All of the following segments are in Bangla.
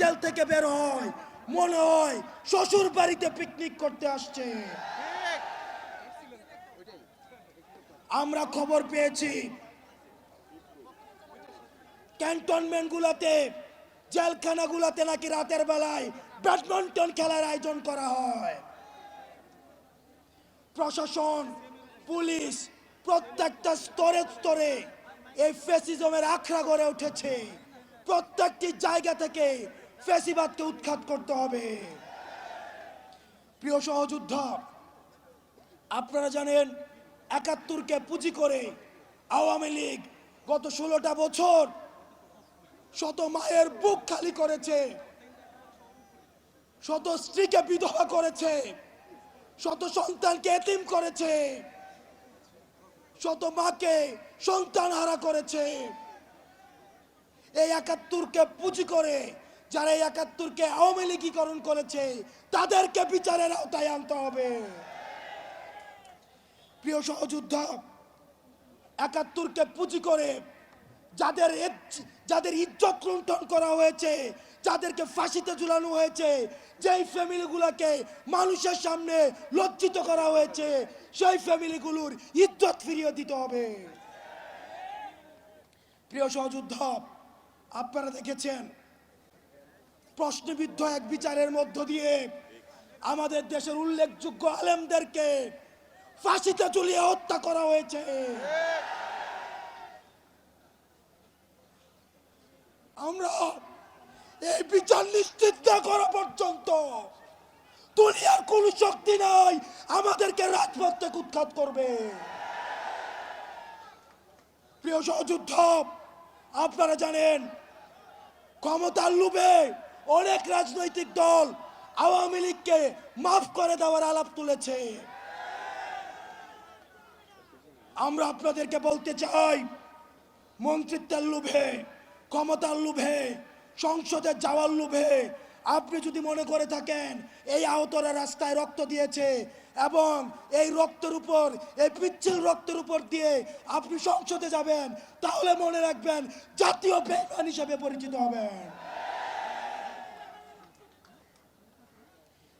জেল থেকে বের হয়। মনে হয় শ্বশুর বাড়িতে পিকনিক করতে আসছে। আমরা খবর পেয়েছি ক্যান্টনমেন্ট গুলাতে জেলখানাগুলাতে নাকি রাতের বেলায় ব্যাডমিন্টন খেলার আয়োজন করা হয়। প্রশাসন, পুলিশ প্রত্যেকটা স্তরে স্তরে এই ফেসিজমের আখড়া গড়ে উঠেছে। প্রত্যেকটি জায়গা থেকে ফেসিবাদকে উৎখাত করতে হবে। প্রিয় সহযোদ্ধা, আপনারা জানেন একাত্তরকে পুঁজি করে আওয়ামী লীগ গত ষোলোটা বছর শত মায়ের বুক খালি করেছে, শত স্ত্রীকে বিধবা করেছে, শত সন্তানকে এতিম করেছে, শত মাকে সন্তান হারা করেছে। এই একাত্তরকে পুঁজি করে যারা এই একাত্তরকে আওয়ামী লীগীকরণ করেছে, তাদেরকে বিচারের আওতায় আনতে হবে। প্রিয় সহযোদ্ধা, একাত্তরকে পুঁজি করে যাদের যাদের ইজ্জত লুণ্ঠন করা হয়েছে, যাদেরকে ফাঁসিতে ঝুলানো হয়েছে, যেই ফ্যামিলিগুলোকে মানুষের সামনে লজ্জিত করা হয়েছে, সেই ফ্যামিলিগুলোর ইজ্জত ফিরিয়ে দিতে হবে। প্রিয় সহযোদ্ধা, আপনারা দেখেছেন প্রশ্নবিদ্ধ এক বিচারের মধ্য দিয়ে আমাদের দেশের উল্লেখযোগ্য আলেমদেরকে ফাঁসিতে ঝুলিয়ে হত্যা করা হয়েছে। আমরা এই বিচার নিশ্চিত না করা পর্যন্ত দুনিয়ার কোন শক্তি নাই আমাদেরকে রাজপথ থেকে উৎখাত করবে। প্রিয় সহযুদ্ধ, আপনারা জানেন ক্ষমতার লোভে অনেক রাজনৈতিক দল আওয়ামী লীগকে মাফ করে দেওয়ার আলাপ তুলেছে। আমরা আপনাদেরকে বলতে চাই, মন্ত্রিত্বের লোভে, ক্ষমতার লোভে, সংসদে যাওয়ার লোভে আপনি যদি মনে করে থাকেন, এই আহতরা রাস্তায় রক্ত দিয়েছে এবং এই রক্তের উপর, এই পিচ্ছিল রক্তের উপর দিয়ে আপনি সংসদে যাবেন, তাহলে মনে রাখবেন জাতীয় বেমান হিসেবে পরিচিত হবেন।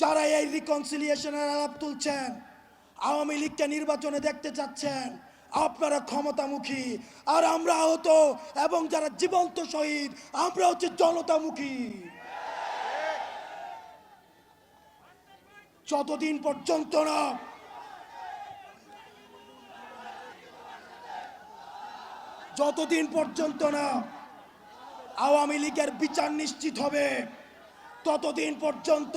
যারা এই রিকনসিলিয়েশনের আলাপ তুলছেন, আওয়ামী লীগকে নির্বাচনে দেখতে চাচ্ছেন, আপনারা ক্ষমতামুখী। আর আমরা আহত এবং যারা জীবন্ত শহীদ, আমরা হচ্ছে জনতামুখী। যতদিন পর্যন্ত না যতদিন পর্যন্ত না আওয়ামী লীগের বিচার নিশ্চিত হবে, ততদিন পর্যন্ত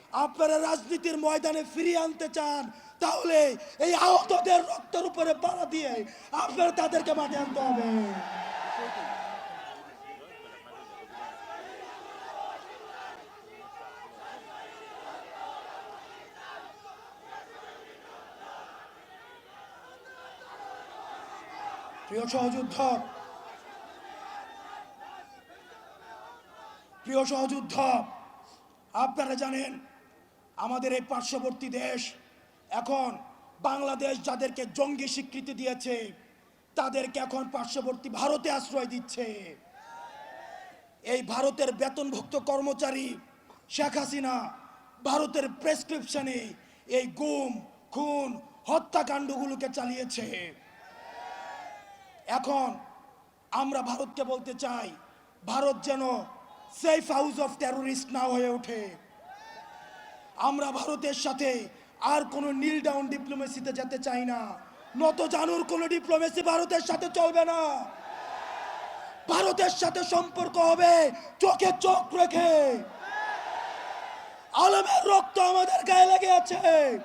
আপনারা রাজনীতির ময়দানে ফিরিয়ে আনতে চান, তাহলে এই আহতদের রক্তের উপরে পাড়া দিয়ে আপনারা তাদেরকে মাঠে আনতে হবে। প্রিয় সহযুদ্ধ প্রিয় সহযুদ্ধ, আপনারা জানেন আমাদের এই পার্শ্ববর্তী দেশ এখন বাংলাদেশ যাদেরকে জঙ্গি স্বীকৃতি দিয়েছে, তাদেরকে এখন পার্শ্ববর্তী ভারতে আশ্রয় দিচ্ছে। এই ভারতের বেতনভুক্ত কর্মচারী শেখ হাসিনা ভারতের প্রেসক্রিপশনে এই গুম, খুন, হত্যাকাণ্ডগুলোকে চালিয়েছে। এখন আমরা ভারতকে বলতে চাই, ভারত যেন সেফ হাউস অফ টেরোরিস্ট না হয়ে ওঠে। আমরা ভারতের সাথে আর কোনো নীল ডাউন ডিপ্লোমেসিতে যেতে চাই না। নত জানুর কোনো ডিপ্লোমেসি ভারতের সাথে চলবে না। ভারতের সাথে সম্পর্ক হবে চোখে চোখ রেখে। আলমের রক্ত আমাদের গায়ে লেগে আছে।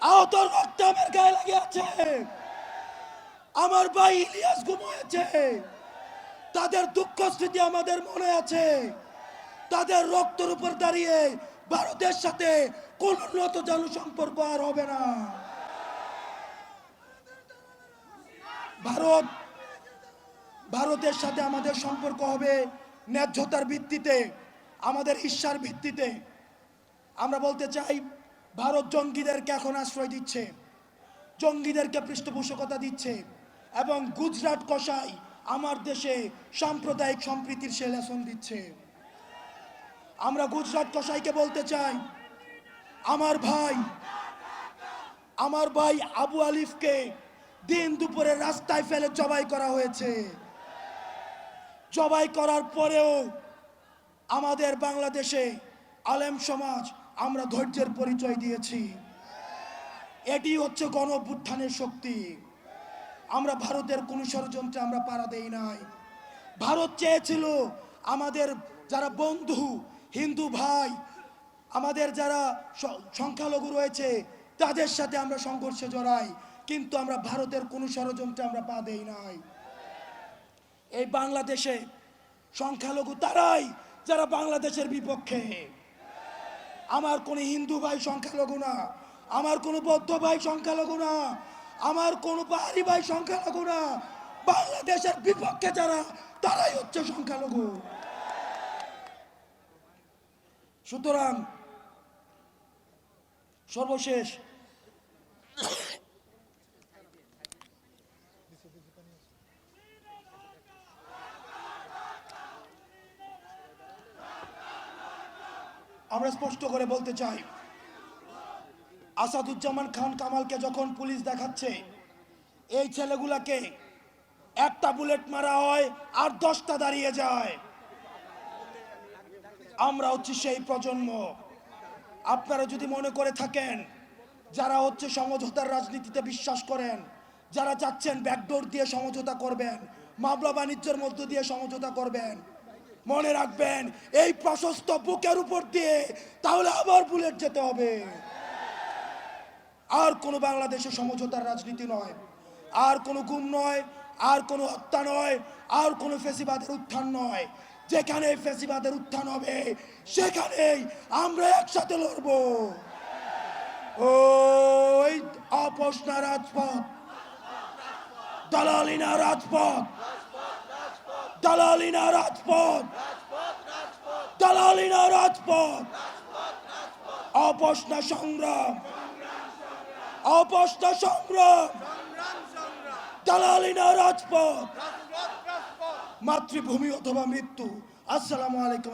আহতর রক্ত আমার গায়ে লেগে আছে। আমার ভাই ইলিয়াস গুম হয়েছে তাদের দুঃখ স্মৃতি আমাদের মনে আছে। তাদের রক্তের উপর দাঁড়িয়ে ভারতের সাথে কোন উন্নত সম্পর্ক আর হবে না। ভারত, ভারতের সাথে আমাদের সম্পর্ক হবে ন্যায্যতার ভিত্তিতে, আমাদের ঈর্ষার ভিত্তিতে। আমরা বলতে চাই, ভারত জঙ্গিদেরকে এখন আশ্রয় দিচ্ছে, জঙ্গিদেরকে পৃষ্ঠপোষকতা দিচ্ছে এবং গুজরাট কষাই আমার দেশে সাম্প্রদায়িক সম্প্রীতির সে লেসন দিচ্ছে। আমরা গুজরাট কসাইকে বলতে চাই। আমার ভাই আমার ভাই আবু আলিফকে দিন দুপুরে রাস্তায় ফেলে জবাই করা হয়েছে। জবাই করার পরেও আমাদের বাংলাদেশে আলেম সমাজ আমরা ধৈর্যের পরিচয় দিয়েছি। এটি হচ্ছে গণ অভ্যুত্থানের শক্তি। আমরা ভারতের কোনো ষড়যন্ত্রে আমরা পাড়া দেই নাই। ভারত চেয়েছিল আমাদের যারা বন্ধু হিন্দু ভাই, আমাদের যারা সংখ্যালঘু রয়েছে, তাদের সাথে আমরা সংঘর্ষে জড়াই, কিন্তু আমরা ভারতের কোনো ষড়যন্ত্রে আমরা পা দেই নাই। এই বাংলাদেশে সংখ্যালঘু তারাই যারা বাংলাদেশের বিপক্ষে। আমার কোনো হিন্দু ভাই সংখ্যালঘু না, আমার কোনো বৌদ্ধ ভাই সংখ্যালঘু না, আমার কোনো পাহাড়ি ভাই সংখ্যালঘু না, বাংলাদেশের বিপক্ষে যারা, তারাই হচ্ছে সংখ্যালঘু। সুতরাং সর্বশেষ আমরা স্পষ্ট করে বলতে চাই, আসাদুজ্জামান খান কামালকে যখন পুলিশ দেখাচ্ছে, এই ছেলেগুলাকে একটা বুলেট মারা হয় আর দশটা দাঁড়িয়ে যায়। আমরা হচ্ছে সেই প্রজন্ম। আপনারা যদি মনে করে থাকেন, যারা হচ্ছে সমঝোতার রাজনীতিতে বিশ্বাস করেন, যারা চাচ্ছেন ব্যাকডোর দিয়ে সমঝোতা করবেন, মামলা বাণিজ্যের মধ্য দিয়ে সমঝোতা করবেন, মনে রাখবেন, এই প্রশস্ত বুকের উপর দিয়ে তাহলে আবার বুলেট যেতে হবে। আর কোনো বাংলাদেশে সমঝোতার রাজনীতি নয়। আর কোনো গুম নয়, আর কোনো হত্যা নয়, আর কোনো ফেসিবাদের উত্থান নয়। যেখানে ফেসিবাদের উত্থান হবে, সেখানেই আমরা একসাথে লড়বো। ওই অপসনা রাজপথ। দালালিনা রাজপথ। দালালিনা রাজপথ। দালালিনা রাজপথ। অপসনা সংগ্রাম। অপসনা সংগ্রাম। দালালিনা রাজপথ। মাতৃভূমি অথবা মৃত্যু। আসসালামু আলাইকুম